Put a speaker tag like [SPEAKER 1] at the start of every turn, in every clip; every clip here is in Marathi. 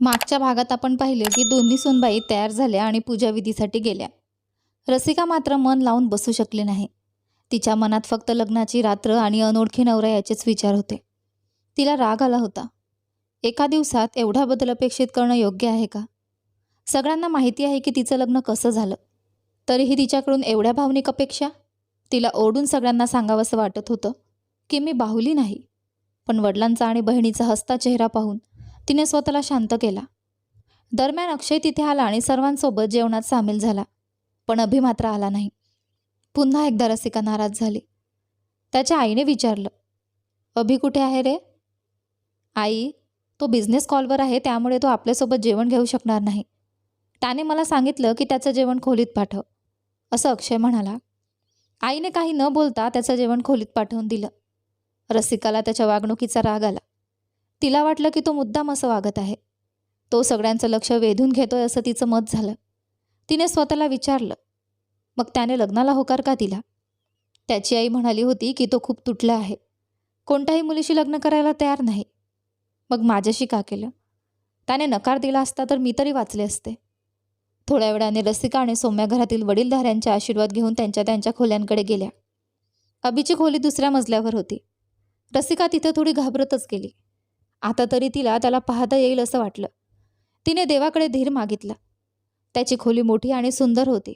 [SPEAKER 1] मागच्या भागात आपण पाहिले की दोन्ही सूनबाई तयार झाल्या आणि पूजाविधीसाठी गेल्या. रसिका मात्र मन लावून बसू शकली नाही. तिच्या मनात फक्त लग्नाची रात्र आणि अनोळखी नवरा याचेच विचार होते. तिला राग आला होता. एका दिवसात एवढा बदल अपेक्षित करणं योग्य आहे का? सगळ्यांना माहिती आहे की तिचं लग्न कसं झालं. तरीही तिच्याकडून एवढ्या भावनिक अपेक्षा? तिला ओढून सगळ्यांना सांगावंसं वाटत होतं की मी बाहुली नाही. पण वडिलांचा आणि बहिणीचा हसता चेहरा पाहून तिने स्वतःला शांत केला. दरम्यान अक्षय तिथे आला आणि सर्वांसोबत जेवणात सामील झाला. पण अभि मात्र आला नाही. पुन्हा एकदा रसिका नाराज झाली. त्याच्या आईने विचारलं अभि कुठे आहे रे? आई तो बिझनेस कॉलवर आहे त्यामुळे तो आपल्यासोबत जेवण घेऊ शकणार नाही. त्याने मला सांगितलं की त्याचं जेवण खोलीत पाठव. असं अक्षय म्हणाला. आईने काही न बोलता त्याचं जेवण खोलीत पाठवून दिलं. रसिकाला त्याच्या वागणुकीचा राग आला. तिला वाटलं की तो मुद्दाम असं वागत आहे. तो सगळ्यांचं लक्ष वेधून घेतोय असं तिचं मत झालं. तिने स्वतःला विचारलं. मग त्याने लग्नाला होकार का दिला? त्याची आई म्हणाली होती की तो खूप तुटला आहे. कोणत्याही मुलीशी लग्न करायला तयार नाही. मग माझ्याशी का केलं? त्याने नकार दिला असता तर मी तरी वाचले असते. थोड्या वेळाने रसिका आणि सौम्या घरातील वडीलधाऱ्यांचे आशीर्वाद घेऊन त्यांच्या त्यांच्या खोल्यांकडे गेल्या. अभिची खोली दुसऱ्या मजल्यावर होती. रसिका तिथं थोडी घाबरतच गेली. आता तरी तिला त्याला पाहता येईल असं वाटलं. तिने देवाकडे धीर मागितला. त्याची खोली मोठी आणि सुंदर होती.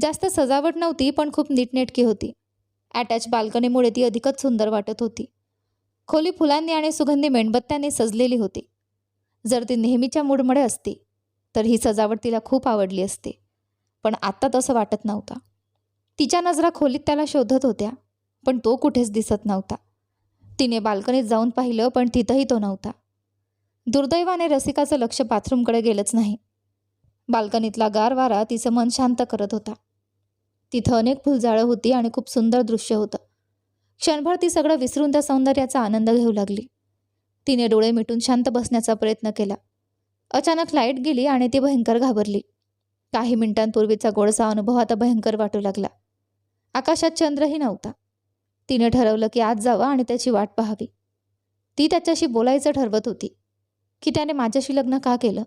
[SPEAKER 1] जास्त सजावट नव्हती पण खूप नीटनेटकी होती. अटॅच बाल्कनीमुळे ती अधिकच सुंदर वाटत होती. खोली फुलांनी आणि सुगंधी मेणबत्त्यांनी सजलेली होती. जर ती नेहमीच्या मूडमुळे असती तर ही सजावट तिला खूप आवडली असते. पण आत्ता तसं वाटत नव्हता. तिच्या नजरा खोलीत त्याला शोधत होत्या पण तो कुठेच दिसत नव्हता. तिने बाल्कनीत जाऊन पाहिलं पण तिथंही तो नव्हता. दुर्दैवाने रसिकाचं लक्ष बाथरूमकडे गेलंच नाही. बाल्कनीतला गार वारा तिचं मन शांत करत होता. तिथं अनेक फुलझाळं होती आणि खूप सुंदर दृश्य होतं. क्षणभर ती सगळं विसरून त्या सौंदर्याचा आनंद घेऊ लागली. तिने डोळे मिटून शांत बसण्याचा प्रयत्न केला. अचानक लाइट गेली आणि ती भयंकर घाबरली. काही मिनिटांपूर्वीचा गोडसा अनुभव आता भयंकर वाटू लागला. आकाशात चंद्रही नव्हता. तिने ठरवलं की आज जावं आणि त्याची वाट पाहावी. ती त्याच्याशी बोलायचं ठरवत होती की त्याने माझ्याशी लग्न का केलं?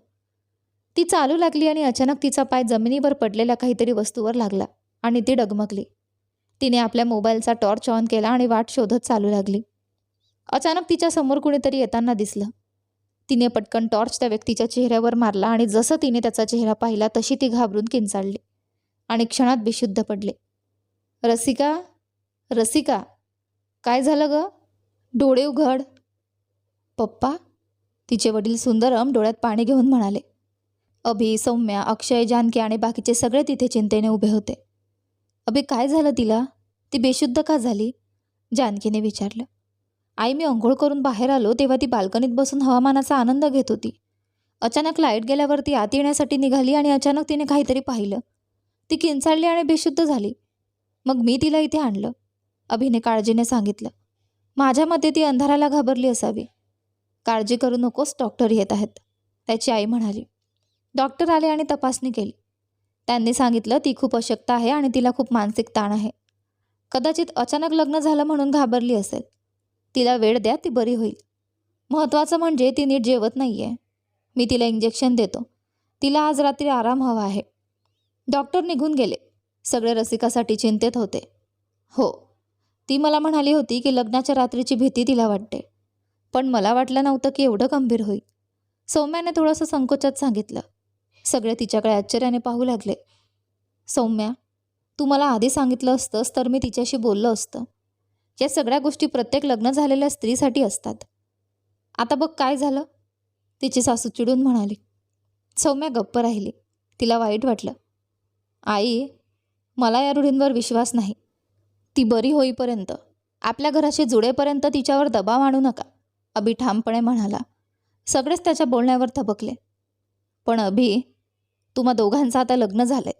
[SPEAKER 1] ती चालू लागली आणि अचानक तिचा पाय जमिनीवर पडलेल्या काहीतरी वस्तूवर लागला आणि ती डगमगली. तिने आपल्या मोबाईलचा टॉर्च ऑन केला आणि वाट शोधत चालू लागली. अचानक तिच्या समोर कुणीतरी येताना दिसलं. तिने पटकन टॉर्च त्या व्यक्तीच्या चेहऱ्यावर मारला आणि जसं तिने त्याचा चेहरा पाहिला तशी ती घाबरून किंचाळली आणि क्षणात बेशुद्ध पडले. रसिका रसिका काय झालं ग? डोळे उघड. पप्पा तिचे वडील सुंदरम डोळ्यात पाणी घेऊन म्हणाले अभि सौम्या अक्षय जानकी आणि बाकीचे सगळे तिथे चिंतेने उभे होते. अभि काय झालं तिला? ती बेशुद्ध का झाली? जानकीने विचारलं. आई मी अंघोळ करून बाहेर आलो तेव्हा ती बाल्कनीत बसून हवामानाचा आनंद घेत होती. अचानक लाइट गेल्यावर ती आत येण्यासाठी निघाली आणि अचानक तिने काहीतरी पाहिलं. ती किंचाळली आणि बेशुद्ध झाली. मग मी तिला इथे आणलं. अभिने काळजीने सांगितलं. माझ्या मते ती अंधाराला घाबरली असावी. काळजी करू नकोस डॉक्टर येत आहेत. त्याची आई म्हणाली. डॉक्टर आले आणि तपासणी केली. त्यांनी सांगितलं ती खूप अशक्त आहे आणि तिला खूप मानसिक ताण आहे. कदाचित अचानक लग्न झालं म्हणून घाबरली असेल. तिला वेळ द्या ती बरी होईल. महत्त्वाचं म्हणजे ती नीट जेवत नाही आहे मी तिला इंजेक्शन देतो. तिला आज रात्री आराम हवा आहे. डॉक्टर निघून गेले. सगळे रसिकासाठी चिंतेत होते. हो ती मला म्हणाली होती की लग्नाच्या रात्रीची भीती तिला वाटते. पण मला वाटलं नव्हतं की एवढं गंभीर होईल. सौम्याने थोडंसं संकोचात सांगितलं. सगळे तिच्याकडे आश्चर्याने पाहू लागले. सौम्या तू मला आधी सांगितलं असतंस तर मी तिच्याशी बोललं असतं. या सगळ्या गोष्टी प्रत्येक लग्न झालेल्या स्त्रीसाठी असतात. आता बघ काय झालं? तिची सासू चिडून म्हणाली. सौम्या गप्प राहिली. तिला वाईट वाटलं. आई मला या रूढींवर विश्वास नाही. ती बरी होईपर्यंत आपल्या घराशी जुळेपर्यंत तिच्यावर दबाव आणू नका अभि ठामपणे म्हणाला. सगळेच त्याच्या बोलण्यावर थबकले. पण अभि तुम्हा दोघांचं आता लग्न झालंय.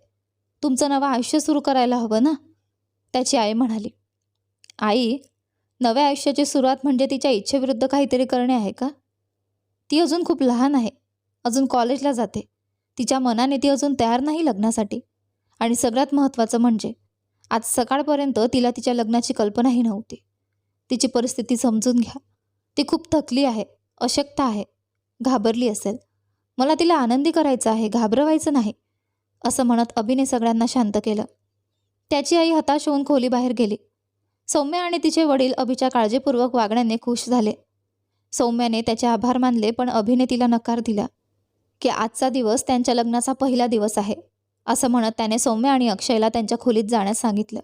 [SPEAKER 1] तुमचं नवं आयुष्य सुरू करायला हवं ना? त्याची आई म्हणाली. आई नव्या आयुष्याची सुरुवात म्हणजे तिच्या इच्छेविरुद्ध काहीतरी करणे आहे का? ती अजून खूप लहान आहे अजून कॉलेजला जाते. तिच्या मनाने ती अजून तयार नाही लग्नासाठी. आणि सगळ्यात महत्त्वाचं म्हणजे आज सकाळपर्यंत तिला तिच्या लग्नाची कल्पनाही नव्हती. तिची परिस्थिती समजून घ्या. ती खूप थकली आहे अशक्त आहे घाबरली असेल. मला तिला आनंदी करायचं आहे घाबरवायचं नाही असं म्हणत अभिने सगळ्यांना शांत केलं. त्याची आई हताश होऊन खोलीबाहेर गेली. सौम्या आणि तिचे वडील अभिच्या काळजीपूर्वक वागण्याने खुश झाले. सौम्याने त्याचे आभार मानले पण अभिने तिला नकार दिला की आजचा दिवस त्यांच्या लग्नाचा पहिला दिवस आहे. असं म्हणत त्याने सौम्य आणि अक्षयला त्यांच्या खोलीत जाण्यास सांगितलं.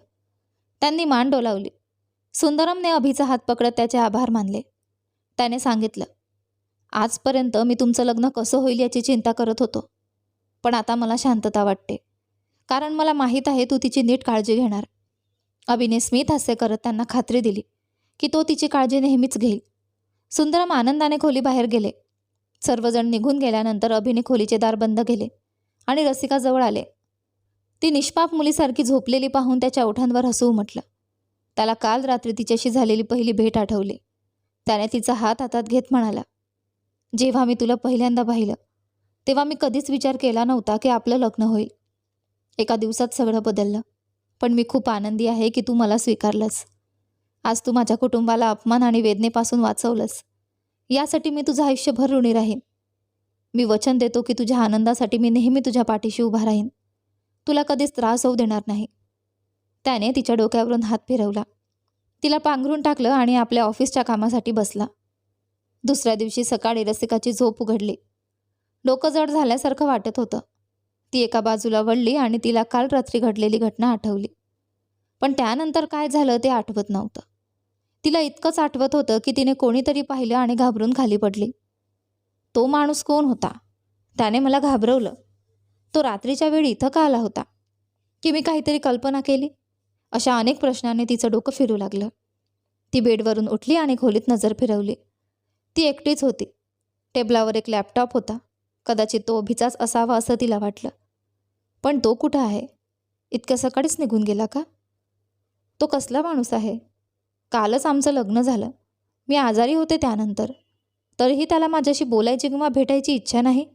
[SPEAKER 1] त्यांनी मान डोलावली. सुंदरमने अभिचा हात पकडत त्याचे आभार मानले. त्याने सांगितलं आजपर्यंत मी तुमचं लग्न कसं होईल याची चिंता करत होतो. पण आता मला शांतता वाटते. कारण मला माहीत आहे तू तिची नीट काळजी घेणार. अभिने स्मित हास्य करत त्यांना खात्री दिली की तो तिची काळजी नेहमीच घेईल. सुंदरम आनंदाने खोलीबाहेर गेले. सर्वजण निघून गेल्यानंतर अभिने खोलीचे दार बंद केले. आणि रसिकाजवळ आले. ती निष्पाप मुलीसारखी झोपलेली पाहून त्याच्या ओठांवर हसू उमटलं त्याला काल रात्री तिच्याशी झालेली पहिली भेट आठवली. त्याने तिचा हात हातात घेत म्हणाला जेव्हा मी तुला पहिल्यांदा पाहिलं तेव्हा मी कधीच विचार केला नव्हता की आपलं लग्न होईल. एका दिवसात सगळं बदललं पण मी खूप आनंदी आहे की तू मला स्वीकारलंस. आज तू माझ्या कुटुंबाला अपमान आणि वेदनेपासून वाचवलंस. यासाठी मी तुझं आयुष्यभर ऋणी राहीन. मी वचन देतो की तुझ्या आनंदासाठी मी नेहमी तुझ्या पाठीशी उभा राहीन. तुला कधीच त्रास होऊ देणार नाही. त्याने तिच्या डोक्यावरून हात फिरवला. तिला पांघरून टाकलं आणि आपल्या ऑफिसच्या कामासाठी बसला. दुसऱ्या दिवशी सकाळी रसिकाची झोप उघडली. डोकं जड झाल्यासारखं वाटत होतं. ती एका बाजूला वळली आणि तिला काल रात्री घडलेली घटना आठवली. पण त्यानंतर काय झालं ते आठवत नव्हतं. तिला इतकंच आठवत होतं की तिने कोणीतरी पाहिलं आणि घाबरून खाली पडली. तो माणूस कोण होता? त्याने मला घाबरवलं. तो रात्रीच्या वेळी इथं का आला होता? की मी काहीतरी कल्पना केली? अशा अनेक प्रश्नांनी तिचं डोकं फिरू लागलं. ती बेडवरून उठली आणि खोलीत नजर फिरवली. ती एकटीच होती. टेबलावर एक लॅपटॉप होता. कदाचित तो अभिचाच असावा असं तिला वाटलं. पण तो कुठं आहे? इतक्या सकाळीच निघून गेला का? तो कसला माणूस आहे? कालच आमचं लग्न झालं. मी आजारी होते त्यानंतर. तरीही त्याला माझ्याशी बोलायची किंवा भेटायची इच्छा नाही.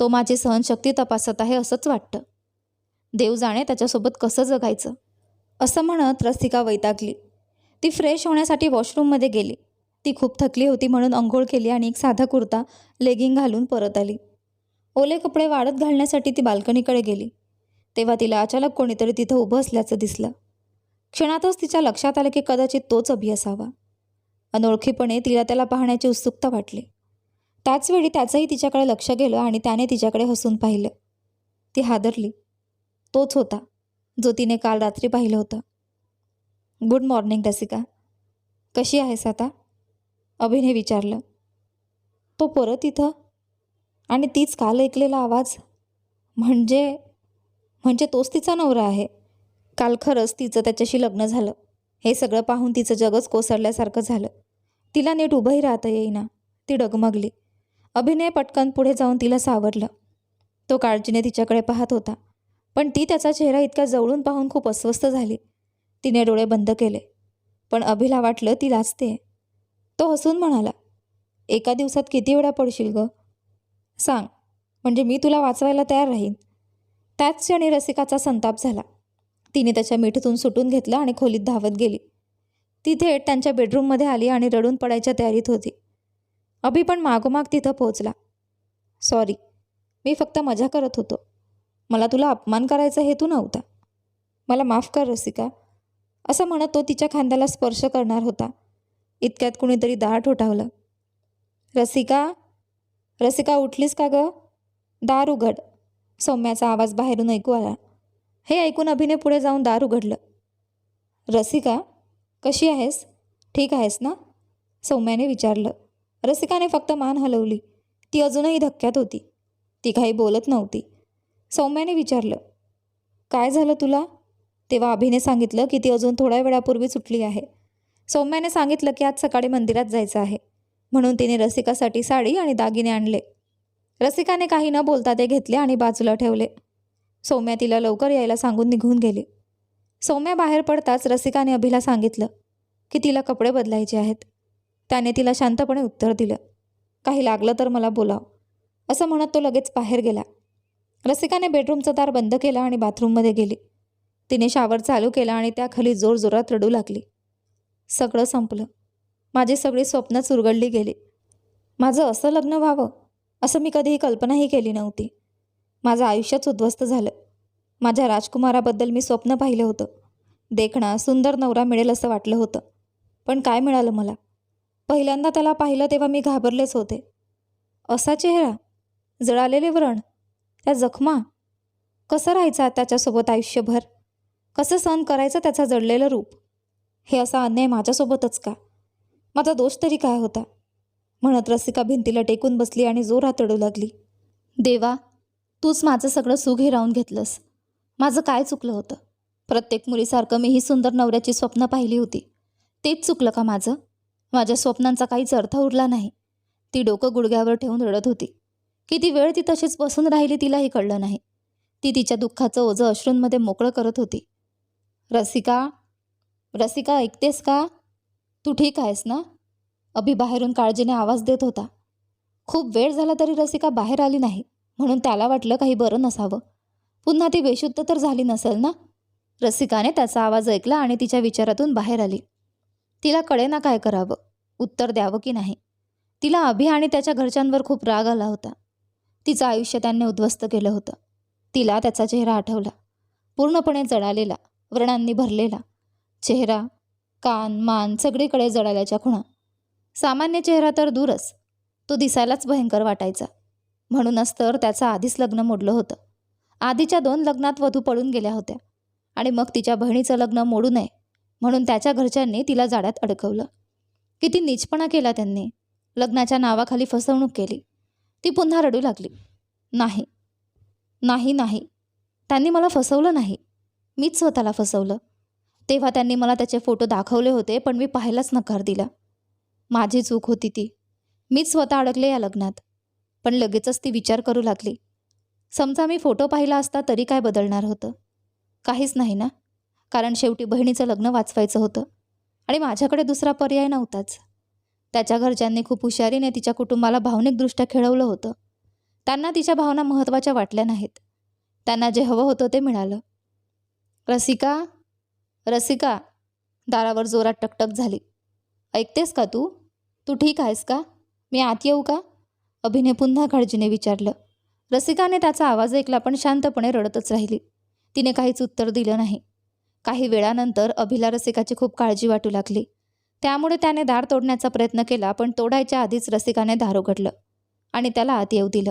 [SPEAKER 1] तो माझी सहनशक्ती तपासत आहे असंच वाटतं. देव जाणे त्याच्यासोबत कसं जगायचं? असं म्हणत रसिका वैतागली. ती फ्रेश होण्यासाठी वॉशरूममध्ये गेली. ती खूप थकली होती म्हणून अंघोळ केली आणि एक साधा कुर्ता लेगिंग घालून परत आली. ओले कपडे वाढत घालण्यासाठी ती बाल्कनीकडे गेली. तेव्हा तिला अचानक कोणीतरी तिथं उभं असल्याचं दिसलं. क्षणातच तिच्या लक्षात आलं की कदाचित तोच अभि असावा अनोळखीपणे तिला त्याला पाहण्याची उत्सुकता वाटली. त्याचवेळी त्याचंही तिच्याकडे लक्ष गेलं आणि त्याने तिच्याकडे हसून पाहिलं. ती हादरली. तोच होता जो तिने काल रात्री पाहिलं होतं. Good morning Rasika. कशी आहेस आता? अभिने विचारलं. तो परत इथं? आणि तीच काल ऐकलेला आवाज? म्हणजे म्हणजे तोच तिचा नवरा आहे. काल खरंच तिचं त्याच्याशी लग्न झालं. हे सगळं पाहून तिचं जगच कोसळल्यासारखं झालं. तिला नीट उभंही राहता येईना. ती डगमगली. अभिनय पटकन पुढे जाऊन तिला सावरलं. तो काळजीने तिच्याकडे पाहत होता. पण ती त्याचा चेहरा इतका जवळून पाहून खूप अस्वस्थ झाली. तिने डोळे बंद केले. पण अभिला वाटलं ती लाचते तो हसून म्हणाला एका दिवसात किती वेळा पडशील ग? सांग म्हणजे मी तुला वाचवायला तयार राहीन. त्याच क्षणी रसिकाचा संताप झाला. तिने त्याच्या मिठीतून सुटून घेतलं आणि खोलीत धावत गेली. ती थेट त्यांच्या बेडरूममध्ये आली आणि रडून पडायच्या तयारीत होती. अभि पण मागोमाग तिथं पोहोचला. सॉरी मी फक्त मजा करत होतो. मला तुला अपमान करायचा हेतू नव्हता. मला माफ कर रसिका. असं म्हणत तो तिच्या खांद्याला स्पर्श करणार होता. इतक्यात कुणीतरी दार ठोठावलं रसिका रसिका उठलीस का गं? दार उघड. सौम्याचा आवाज बाहेरून ऐकू आला. हे ऐकून अभिने पुढे जाऊन दार उघडलं. रसिका कशी आहेस? ठीक आहेस ना? सौम्याने विचारलं. रसिकाने फक्त मान हलवली. ती अजूनही धक्क्यात होती. ती काही बोलत नव्हती. सौम्याने विचारलं. काय झालं तुला? तेव्हा अभिने सांगितलं की ती अजून थोड्या वेळापूर्वी सुटली आहे. सौम्याने सांगितलं की आज सकाळी मंदिरात जायचं आहे. म्हणून तिने रसिकासाठी साडी आणि दागिने आणले. रसिकाने काही न बोलता ते घेतले आणि बाजूला ठेवले. सौम्या तिला लवकर यायला सांगून निघून गेली. सौम्या बाहेर पडताच रसिकाने अभिला सांगितलं की तिला कपडे बदलायचे आहेत. त्याने तिला शांतपणे उत्तर दिलं. काही लागलं तर मला बोलाव. असं म्हणत तो लगेच बाहेर गेला. रसिकाने बेडरूमचं दार बंद केलं आणि बाथरूममध्ये गेली. तिने शावर चालू केला आणि त्याखाली जोरजोरात रडू लागली. सगळं संपलं. माझी सगळी स्वप्न चुरगळली गेली. माझं असं लग्न व्हावं असं मी कधीही कल्पनाही केली नव्हती. माझं आयुष्यच उद्ध्वस्त झालं. माझ्या राजकुमाराबद्दल मी स्वप्न पाहिलं होतं. देखणा सुंदर नवरा मिळेल असं वाटलं होतं. पण काय मिळालं मला? पहिल्यांदा त्याला पाहिलं तेव्हा मी घाबरलेच होते. असा चेहरा? जळालेले व्रण? त्या जखमा? कसं राहायचा त्याच्यासोबत आयुष्यभर? कसं सहन करायचं त्याचं जडलेलं रूप? हे असा अन्याय माझ्यासोबतच का? माझा दोष तरी काय होता? म्हणत रसिका भिंतीला टेकून बसली आणि जोरात रडू लागली. देवा तूच माझं सगळं सुख हिरावून घेतलंस. माझं काय चुकलं होतं? प्रत्येक मुलीसारखं मी ही सुंदर नवऱ्याची स्वप्न पाहिली होती. तेच चुकलं का माझं? माझ्या स्वप्नांचा काहीच अर्थ उरला नाही. ती डोकं गुडघ्यावर ठेवून रडत होती. किती वेळ ती तशीच बसून राहिली तिलाही कळलं नाही. ती तिच्या दुःखाचं ओझं अश्रूंमध्ये मोकळं करत होती. रसिका रसिका ऐकतेस का? तू ठीक आहेस ना? अभि बाहेरून काळजीने आवाज देत होता. खूप वेळ झाला तरी रसिका बाहेर आली नाही म्हणून त्याला वाटलं काही बरं नसावं. पुन्हा ती बेशुद्ध तर झाली नसेल ना? रसिकाने त्याचा आवाज ऐकला आणि तिच्या विचारातून बाहेर आली. तिला कळेना काय करावं? उत्तर द्यावं की नाही? तिला अभि आणि त्याच्या घरच्यांवर खूप राग आला होता. तिचं आयुष्य त्यांनी उद्ध्वस्त केलं होतं. तिला त्याचा चेहरा आठवला. पूर्णपणे जळालेला व्रणांनी भरलेला. चेहरा कान मान सगळीकडे जळाल्याच्या खुणा. सामान्य चेहरा तर दूरच. तो दिसायलाच भयंकर वाटायचा. म्हणूनच तर त्याचं आधीच लग्न मोडलं होतं. आधीच्या दोन लग्नात वधू पडून गेल्या होत्या. आणि मग तिच्या बहिणीचं लग्न मोडू नये म्हणून त्याच्या घरच्यांनी तिला जाड्यात अडकवलं. किती नीचपणा केला त्यांनी. लग्नाच्या नावाखाली फसवणूक केली. ती पुन्हा रडू लागली. नाही. नाही नाही. त्यांनी मला फसवलं नाही. मीच स्वतःला फसवलं. तेव्हा त्यांनी मला त्याचे फोटो दाखवले होते पण मी पाहायलाच नकार दिला. माझी चूक होती ती. मीच स्वतः अडकले या लग्नात. पण लगेचच ती विचार करू लागली. समजा मी फोटो पाहिला असता तरी काय बदलणार होतं? काहीच नाही ना? कारण शेवटी बहिणीचं लग्न वाचवायचं होतं. आणि माझ्याकडे दुसरा पर्याय नव्हताच. त्याच्या घरच्यांनी खूप हुशारीने तिच्या कुटुंबाला भावनिकदृष्ट्या खेळवलं होतं. त्यांना तिच्या भावना महत्त्वाच्या वाटल्या नाहीत. त्यांना जे हवं होतं ते मिळालं. रसिका? रसिका? दारावर जोरात टकटक झाली. ऐकतेस का तू? तू ठीक आहेस का? मी आत येऊ का? अभिने पुन्हा काळजीने विचारलं. रसिकाने त्याचा आवाज ऐकला पण शांतपणे रडतच राहिली. तिने काहीच उत्तर दिलं नाही. काही वेळानंतर अभिला रसिकाची खूप काळजी वाटू लागली. त्यामुळे त्याने दार तोडण्याचा प्रयत्न केला पण तोडायच्या आधीच रसिकाने दार उघडलं आणि त्याला आत येऊ दिलं.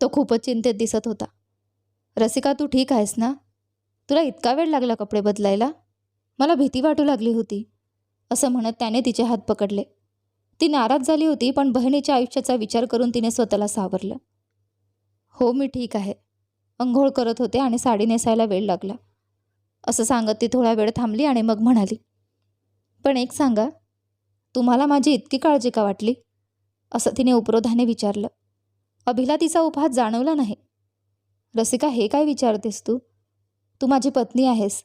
[SPEAKER 1] तो खूपच चिंतेत दिसत होता. रसिका तू ठीक आहेस ना? तुला इतका वेळ लागला कपडे बदलायला? मला भीती वाटू लागली होती असं म्हणत त्याने तिचे हात पकडले. ती नाराज झाली होती पण बहिणीच्या आयुष्याचा विचार करून तिने स्वतःला सावरलं. हो मी ठीक आहे. अंघोळ करत होते आणि साडी नेसायला वेळ लागला. असं सांगत ती थोडा वेळ थांबली आणि मग म्हणाली पण एक सांगा तुम्हाला माझी इतकी काळजी का वाटली? असं तिने उपरोधाने विचारलं. अभिला तिचा उपहास जाणवला नाही. रसिका हे काय विचारतेस तू? तू माझी पत्नी आहेस.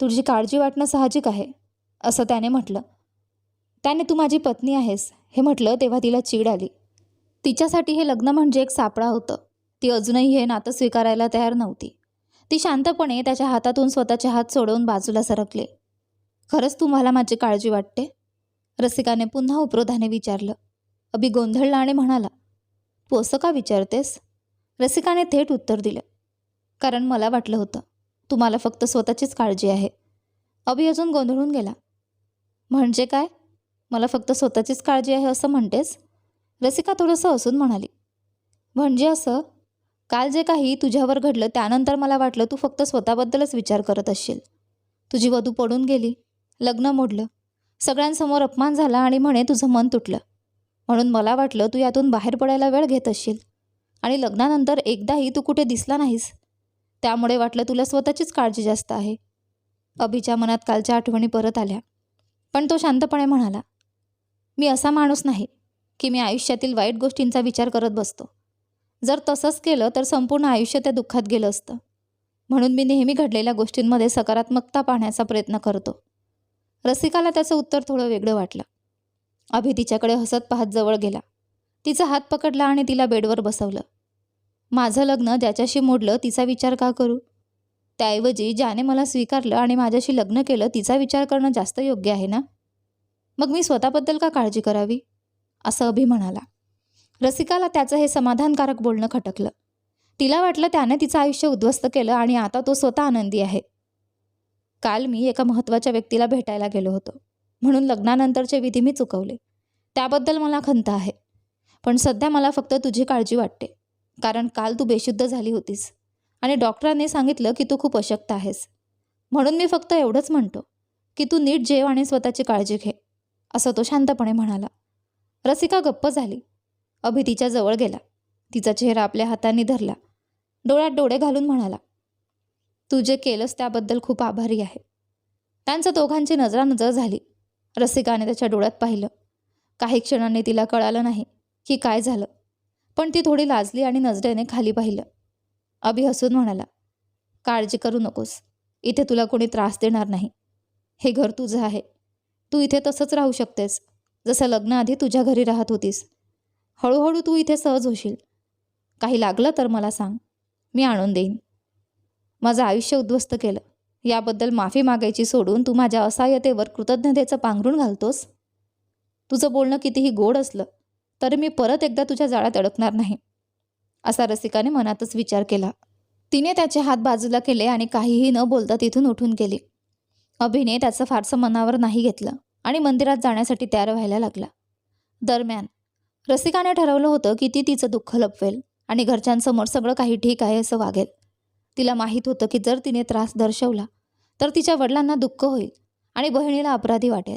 [SPEAKER 1] तुझी काळजी वाटणं साहजिक आहे असं त्याने म्हटलं. त्याने तू माझी पत्नी आहेस हे म्हटलं तेव्हा तिला चीड आली. तिच्यासाठी हे लग्न म्हणजे एक सापळा होतं. ती अजूनही हे नातं स्वीकारायला तयार नव्हती. ती शांतपणे त्याच्या हातातून स्वतःचे हात सोडवून बाजूला सरकले. खरंच तुम्हाला माझी काळजी वाटते? रसिकाने पुन्हा उपरोधाने विचारलं. अभि गोंधळला आणि म्हणाला तू असं का विचारतेस? रसिकाने थेट उत्तर दिलं कारण मला वाटलं होतं तुम्हाला फक्त स्वतःचीच काळजी आहे. अभि अजून गोंधळून गेला म्हणजे काय? मला फक्त स्वतःचीच काळजी आहे असं म्हणतेस? रसिका थोडंसं हसून म्हणाली म्हणजे असं? काल जे काही तुझ्यावर घडलं त्यानंतर मला वाटलं तू फक्त स्वतःबद्दलच विचार करत असशील. तुझी वधू पडून गेली लग्न मोडलं सगळ्यांसमोर अपमान झाला आणि म्हणे तुझं मन तुटलं. म्हणून मला वाटलं तू यातून बाहेर पडायला वेळ घेत असशील. आणि लग्नानंतर एकदाही तू कुठे दिसला नाहीस. त्यामुळे वाटलं तुला स्वतःचीच काळजी जास्त आहे. अभिच्या मनात कालच्या आठवणी परत आल्या. पण तो शांतपणे म्हणाला मी असा माणूस नाही की मी आयुष्यातील वाईट गोष्टींचा विचार करत बसतो. जर तसंच केलं तर संपूर्ण आयुष्य त्या दुःखात गेलं असतं. म्हणून मी नेहमी घडलेल्या गोष्टींमध्ये सकारात्मकता पाहण्याचा प्रयत्न करतो. रसिकाला त्याचं उत्तर थोडं वेगळं वाटलं. अभि तिच्याकडे हसत पाहत जवळ गेला. तिचा हात पकडला आणि तिला बेडवर बसवलं. माझं लग्न ज्याच्याशी मोडलं तिचा विचार का करू? त्याऐवजी ज्याने मला स्वीकारलं आणि माझ्याशी लग्न केलं तिचा विचार करणं जास्त योग्य आहे ना? मग मी स्वतःबद्दल का काळजी करावी? असं अभि म्हणाला. रसिकाला त्याचं हे समाधानकारक बोलणं खटकलं. तिला वाटलं त्याने तिचं आयुष्य उद्ध्वस्त केलं आणि आता तो स्वतः आनंदी आहे. काल मी एका महत्त्वाच्या व्यक्तीला भेटायला गेलो होतो. म्हणून लग्नानंतरचे विधी मी चुकवले. त्याबद्दल मला खंत आहे. पण सध्या मला फक्त तुझी काळजी वाटते. कारण काल तू बेशुद्ध झाली होतीस. आणि डॉक्टरांनी सांगितलं की तू खूप अशक्त आहेस. म्हणून मी फक्त एवढंच म्हणतो की तू नीट जेव आणि स्वतःची काळजी घे असं तो शांतपणे म्हणाला. रसिका गप्प झाली. अभि तिच्या जवळ गेला. तिचा चेहरा आपल्या हातांनी धरला. डोळ्यात डोळे घालून म्हणाला तू जे केलंस त्याबद्दल खूप आभारी आहे. त्यांचं दोघांची नजरानजर झाली. रसिकाने त्याच्या डोळ्यात पाहिलं. काही क्षणांनी तिला कळालं नाही की काय झालं पण ती थोडी लाजली आणि नजरेने खाली पाहिलं. अभि हसून म्हणाला काळजी करू नकोस. इथे तुला कोणी त्रास देणार नाही. हे घर तुझं आहे. तू इथे तसंच राहू शकतेस. जसं लग्नाआधी तुझ्या घरी राहत होतीस हळूहळू तू इथे सहज होशील. काही लागलं तर मला सांग. मी आणून देईन. माझं आयुष्य उद्ध्वस्त केलं. याबद्दल माफी मागायची सोडून तू माझ्या असहाय्यतेवर कृतज्ञतेचं पांघरून घालतोस? तुझं बोलणं कितीही गोड असलं तरी मी परत एकदा तुझ्या जाळ्यात अडकणार नाही. असा रसिकाने मनातच विचार केला. तिने त्याचे हात बाजूला केले आणि काहीही न बोलता तिथून उठून गेली. अभिने त्याचं फारसं मनावर नाही घेतलं आणि मंदिरात जाण्यासाठी तयार व्हायला लागला. दरम्यान रसिकाने ठरवलं होतं की ती तिचं दुःख लपवेल आणि घरच्यांसमोर सगळं काही ठीक आहे असं वागेल. तिला माहीत होतं की जर तिने त्रास दर्शवला तर तिच्या वडिलांना दुःख होईल आणि बहिणीला अपराधी वाटेल.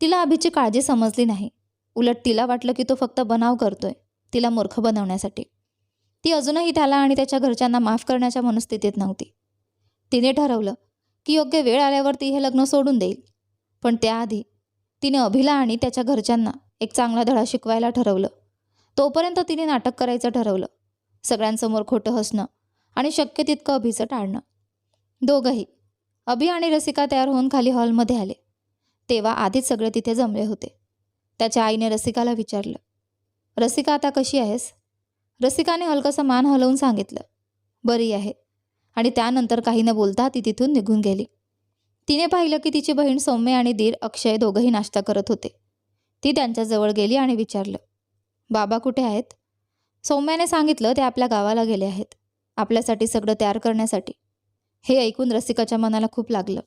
[SPEAKER 1] तिला अभिची काळजी समजली नाही. उलट तिला वाटलं की तो फक्त बनाव करतोय तिला मूर्ख बनवण्यासाठी. ती अजूनही त्याला आणि त्याच्या घरच्यांना माफ करण्याच्या मनस्थितीत नव्हती. तिने ठरवलं की योग्य वेळ आल्यावर ती हे लग्न सोडून देईल. पण त्याआधी तिने अभिला आणि त्याच्या घरच्यांना एक चांगला धडा शिकवायला ठरवलं. तोपर्यंत तिने नाटक करायचं ठरवलं. सगळ्यांसमोर खोटं हसणं आणि शक्य तितकं अभिचं टाळणं. दोघंही अभि आणि रसिका तयार होऊन खाली हॉलमध्ये आले. तेव्हा आधीच सगळे तिथे जमले होते. त्याच्या आईने रसिकाला विचारलं रसिका आता कशी आहेस? रसिकाने हलकंसं मान हलवून सांगितलं बरी आहे. आणि त्यानंतर काही न बोलता ती तिथून निघून गेली. तिने पाहिलं की तिची बहीण सौम्य आणि दीर अक्षय दोघंही नाश्ता करत होते. ती त्यांच्याजवळ गेली आणि विचारलं बाबा कुठे आहेत? सौम्याने सांगितलं ते आपल्या गावाला गेले आहेत आपल्यासाठी सगळं तयार करण्यासाठी. हे ऐकून रसिकाच्या मनाला खूप लागलं.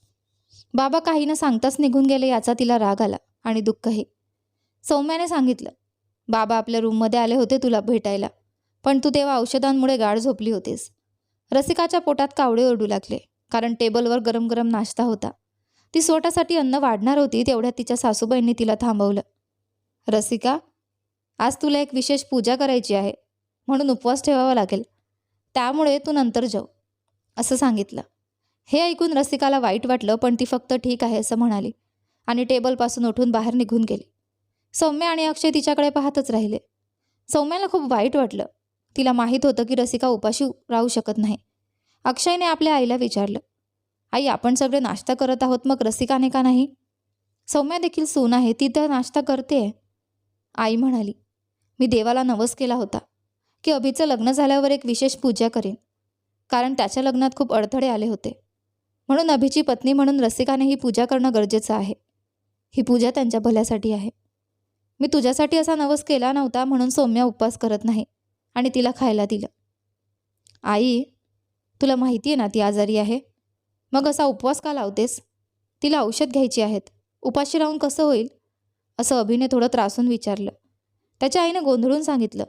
[SPEAKER 1] बाबा काही न सांगताच निघून गेले याचा तिला राग आला आणि दुःखही. सौम्याने सांगितलं बाबा आपल्या रूममध्ये आले होते तुला भेटायला पण तू तेव्हा औषधांमुळे गाढ झोपली होतीस. रसिकाच्या पोटात कावडे ओरडू लागले कारण टेबलवर गरम गरम नाश्ता होता. ती स्वतःसाठी अन्न वाढणार होती तेवढ्या तिच्या सासूबाईंनी तिला थांबवलं. रसिका आज तुला एक विशेष पूजा करायची आहे. म्हणून उपवास ठेवावा लागेल. त्यामुळे तू नंतर जाऊ असं सांगितलं. हे ऐकून रसिकाला वाईट वाटलं पण ती फक्त ठीक आहे असं म्हणाली. आणि टेबलपासून उठून बाहेर निघून गेली. सौम्य आणि अक्षय तिच्याकडे पाहतच राहिले. सौम्याला खूप वाईट वाटलं. तिला माहीत होतं की रसिका उपाशी राहू शकत नाही. अक्षयने आपल्या आईला विचारलं आई आपण सगळे नाश्ता करत आहोत मग रसिकाने का नाही? सौम्या देखील सून आहे ती तर नाश्ता करते आई म्हणाली मी देवाला नवस केला होता की अभिचं लग्न झाल्यावर एक विशेष पूजा करेन कारण त्याच्या लग्नात खूप अडथळे आले होते. म्हणून अभिची पत्नी म्हणून रसिकाने ही पूजा करणं गरजेचं आहे. ही पूजा त्यांच्या भल्यासाठी आहे. मी तुझ्यासाठी असा नवस केला नव्हता म्हणून सौम्या उपवास करत नाही आणि तिला खायला दिलं. आई तुला माहिती आहे ना ती आजारी आहे. मग असा उपवास का लावतेस? तिला औषध घ्यायची आहेत. उपाशी राहून कसं होईल? असं अभिने थोडं त्रासून विचारलं. त्याच्या आईनं गोंधळून सांगितलं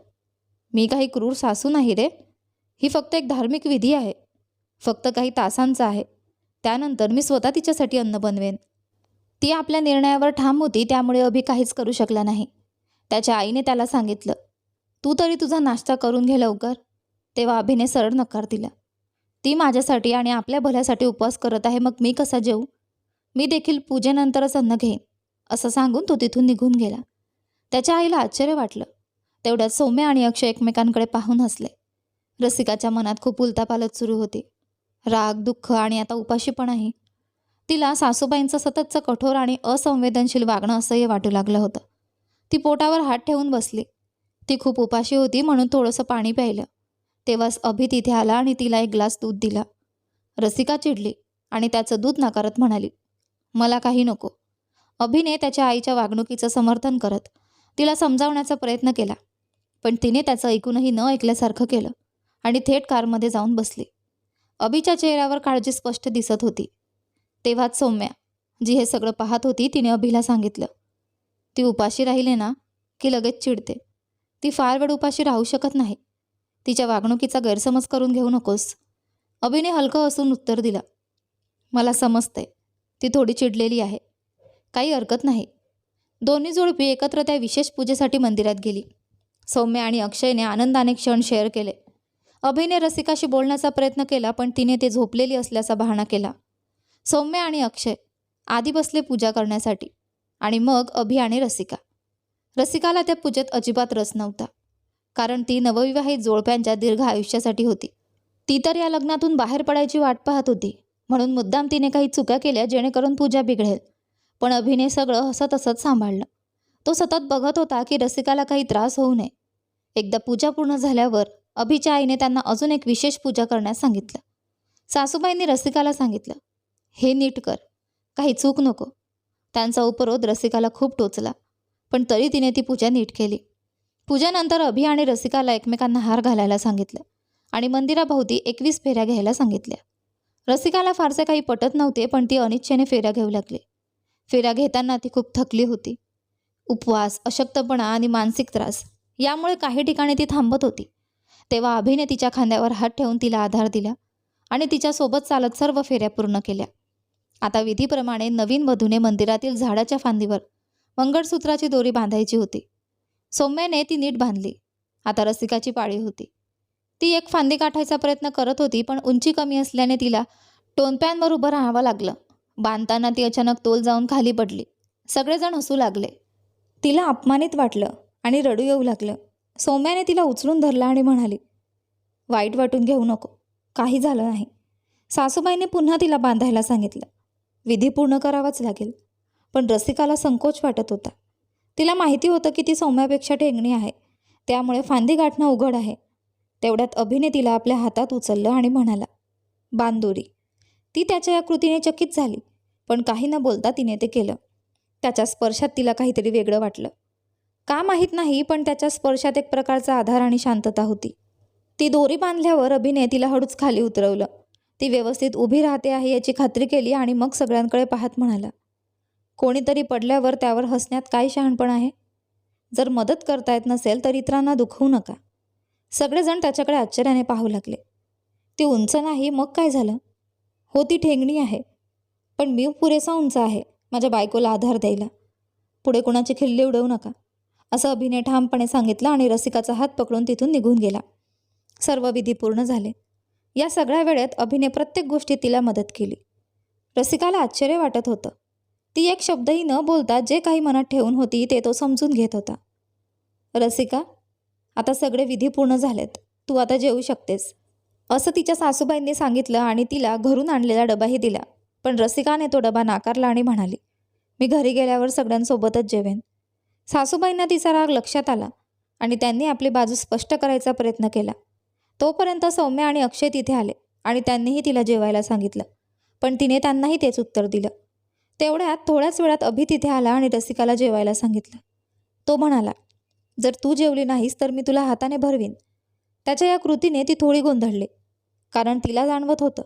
[SPEAKER 1] मी काही क्रूर सासू नाही रे. ही फक्त एक धार्मिक विधी आहे. फक्त काही तासांचा आहे. त्यानंतर मी स्वतः तिच्यासाठी अन्न बनवेन. ती आपल्या निर्णयावर ठाम होती त्यामुळे अभि काहीच करू शकला नाही. त्याच्या आईने त्याला सांगितलं तू तरी तुझा नाश्ता करून घे लवकर. तेव्हा अभिने सरळ नकार दिला ती माझ्यासाठी आणि आपल्या भल्यासाठी उपवास करत आहे मग मी कसा जेऊ? मी देखील पूजेनंतरच अन्न घेईन. असं सांगून तो तिथून निघून गेला. त्याच्या आईला आश्चर्य वाटलं. तेवढ्यात सौम्य आणि अक्षय एकमेकांकडे पाहून हसले. रसिकाच्या मनात खूप उलतापालत सुरू होती. राग दुःख आणि आता उपाशीपणाही तिला सासूबाईंचं सततचं कठोर आणि असंवेदनशील वागणं असंही वाटू लागलं होतं. ती पोटावर हात ठेवून बसली. ती खूप उपाशी होती म्हणून थोडंसं पाणी प्यायलं. तेव्हाच अभि तिथे आला आणि तिला एक ग्लास दूध दिला. रसिका चिडली आणि त्याचं दूध नाकारत म्हणाली मला काही नको. अभिने त्याच्या आईच्या वागणुकीचं समर्थन करत तिला समजावण्याचा प्रयत्न केला. पण तिने त्याचं ऐकूनही न ऐकल्यासारखं केलं आणि थेट कारमध्ये जाऊन बसली. अभिच्या चेहऱ्यावर काळजी स्पष्ट दिसत होती. तेव्हाच सौम्या जी हे सगळं पाहत होती तिने अभिला सांगितलं ती उपाशी राहिले ना की लगेच चिडते. ती फार वेळ उपाशी राहू शकत नाही. तिच्या वागणुकीचा गैरसमज करून घेऊ नकोस. अभिने हलकं असून उत्तर दिलं मला समजतंय ती थोडी चिडलेली आहे. काही हरकत नाही. दोन्ही जोडपी एकत्र त्या विशेष पूजेसाठी मंदिरात गेली. सौम्य आणि अक्षयने आनंदाने क्षण शेअर केले. अभिने रसिकाशी बोलण्याचा प्रयत्न केला पण तिने ते झोपलेली असल्याचा बहाणा केला. सौम्य आणि अक्षय आधी बसले पूजा करण्यासाठी आणि मग अभि आणि रसिका. रसिकाला त्या पूजेत अजिबात रस नव्हता. कारण ती नवविवाहित जोडप्यांच्या दीर्घ आयुष्यासाठी होती. ती तर या लग्नातून बाहेर पडायची वाट पाहत होती. म्हणून मुद्दाम तिने काही चुका केल्या जेणेकरून पूजा बिघडेल. पण अभिने सगळं हसत हसत सांभाळलं. तो सतत बघत होता की रसिकाला काही त्रास होऊ नये. एकदा पूजा पूर्ण झाल्यावर अभिच्या आईने त्यांना अजून एक विशेष पूजा करण्यास सांगितलं. सासूबाईंनी रसिकाला सांगितलं हे नीट कर काही चूक नको. त्यांचा उपरोध रसिकाला खूप टोचला पण तरी तिने ती पूजा नीट केली. पूजेनंतर अभि आणि रसिकाला एकमेकांना हार घालायला सांगितलं आणि मंदिराभोवती एकवीस फेऱ्या घ्यायला सांगितल्या. रसिकाला फारसे काही पटत नव्हते पण ती अनिच्छेने फेऱ्या घेऊ लागली. फेऱ्या घेताना ती खूप थकली होती. उपवास अशक्तपणा आणि मानसिक त्रास यामुळे काही ठिकाणी ती थांबत होती. तेव्हा अभिने तिच्या खांद्यावर हात ठेवून तिला आधार दिला आणि तिच्यासोबत चालत सर्व फेऱ्या पूर्ण केल्या. आता विधीप्रमाणे नवीन वधूने मंदिरातील झाडाच्या फांदीवर मंगळसूत्राची दोरी बांधायची होती. सौम्याने ती नीट बांधली. आता रसिकाची पाळी होती. ती एक फांदी गाठायचा प्रयत्न करत होती पण उंची कमी असल्याने तिला टोनप्यांवर उभं राहावं लागलं. बांधताना ती अचानक तोल जाऊन खाली पडली. सगळेजण हसू लागले. तिला अपमानित वाटलं आणि रडू येऊ लागलं. सौम्याने तिला उचलून धरला आणि म्हणाली वाईट वाटून घेऊ नको. काही झालं नाही. सासूबाईने पुन्हा तिला बांधायला सांगितलं. विधी पूर्ण करावाच लागेल. पण रसिकाला संकोच वाटत होता. तिला माहिती होतं की ती सौम्यापेक्षा ठेंगणी आहे. त्यामुळे फांदी गाठणं उघड आहे. तेवढ्यात अभिने तिला आपल्या हातात उचललं आणि म्हणाला बांदोरी. ती त्याच्या या कृतीने चकित झाली. पण काही न बोलता तिने ते केलं. त्याच्या स्पर्शात तिला काहीतरी वेगळं वाटलं. का माहीत नाही पण त्याच्या स्पर्शात एक प्रकारचा आधार आणि शांतता होती. ती दोरी बांधल्यावर अभिने तिला हळूच खाली उतरवलं. ती व्यवस्थित उभी राहते आहे याची खात्री केली आणि मग सगळ्यांकडे पाहत म्हणाला कोणीतरी पडल्यावर त्यावर हसण्यात काय शहाणपण आहे? जर मदत करता येत नसेल तर इतरांना दुखवू नका. सगळेजण त्याच्याकडे आश्चर्याने पाहू लागले. ती उंच नाही मग काय झालं? हो ती ठेंगणी आहे. पण मी पुरेसा उंच आहे माझ्या बायकोला आधार द्यायला. पुढे कोणाची खिल्ली उडवू नका. असं अभिनय ठामपणे सांगितलं आणि रसिकाचा हात पकडून तिथून निघून गेला. सर्व विधी पूर्ण झाले. या सगळ्या वेळेत अभिने प्रत्येक गोष्टी तिला मदत केली. रसिकाला आश्चर्य वाटत होतं. ती एक शब्दही न बोलता जे काही मनात ठेवून होती ते तो समजून घेत होता. रसिका आता सगळे विधी पूर्ण झालेत. तू आता जेवू शकतेस. असं तिच्या सासूबाईंनी सांगितलं आणि तिला घरून आणलेला डबाही दिला. पण रसिकाने तो डबा नाकारला आणि म्हणाली मी घरी गेल्यावर सगळ्यांसोबतच जेवेन. सासूबाईंना तिचा राग लक्षात आला आणि त्यांनी आपली बाजू स्पष्ट करायचा प्रयत्न केला. तोपर्यंत सौम्य आणि अक्षय तिथे आले आणि त्यांनीही तिला जेवायला सांगितलं पण तिने त्यांनाही तेच उत्तर दिलं. तेवढ्यात थोड्याच वेळात अभि तिथे आला आणि रसिकाला जेवायला सांगितलं. तो म्हणाला जर तू जेवली नाहीस तर मी तुला हाताने भरवीन. त्याच्या या कृतीने ती थोडी गोंधळली कारण तिला जाणवत होतं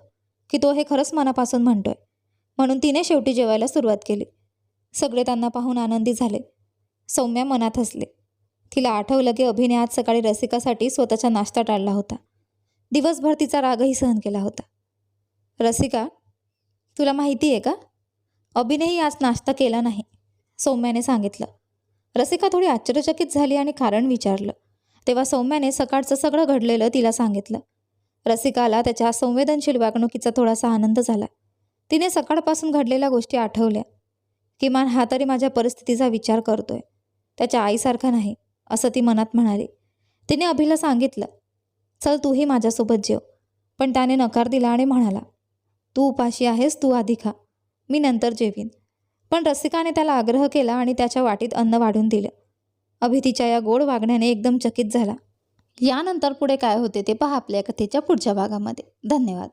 [SPEAKER 1] की तो हे खरंच मनापासून म्हणतोय. म्हणून तिने शेवटी जेवायला सुरुवात केली. सगळे त्यांना पाहून आनंदी झाले. सौम्या मनात हसले. तिला आठवलं की अभिने आज सकाळी रसिकासाठी स्वतःचा नाश्ता टाळला होता. दिवसभर तिचा रागही सहन केला होता. रसिका तुला माहिती आहे का? अभिनेही आज नाश्ता केला नाही सौम्याने सांगितलं. रसिका थोडी आश्चर्यचकित झाली आणि कारण विचारलं. तेव्हा सौम्याने सकाळचं सगळं घडलेलं तिला सांगितलं. रसिकाला त्याच्या संवेदनशील वागणुकीचा थोडासा आनंद झाला. तिने सकाळपासून घडलेल्या गोष्टी आठवल्या. किमान हा तरी माझ्या परिस्थितीचा विचार करतोय. त्याच्या आईसारखा नाही असं ती मनात म्हणाली. तिने अभिला सांगितलं चल तूही माझ्यासोबत जेव. पण त्याने नकार दिला आणि म्हणाला तू उपाशी आहेस तू आधी खा. मी नंतर जेवीन. पण रसिकाने त्याला आग्रह केला आणि त्याच्या वाटीत अन्न वाढून दिलं. अभि तिच्या या गोड वागण्याने एकदम चकित झाला. यानंतर पुढे काय होते ते पहा आपल्या कथेच्या पुढच्या भागामध्ये. धन्यवाद.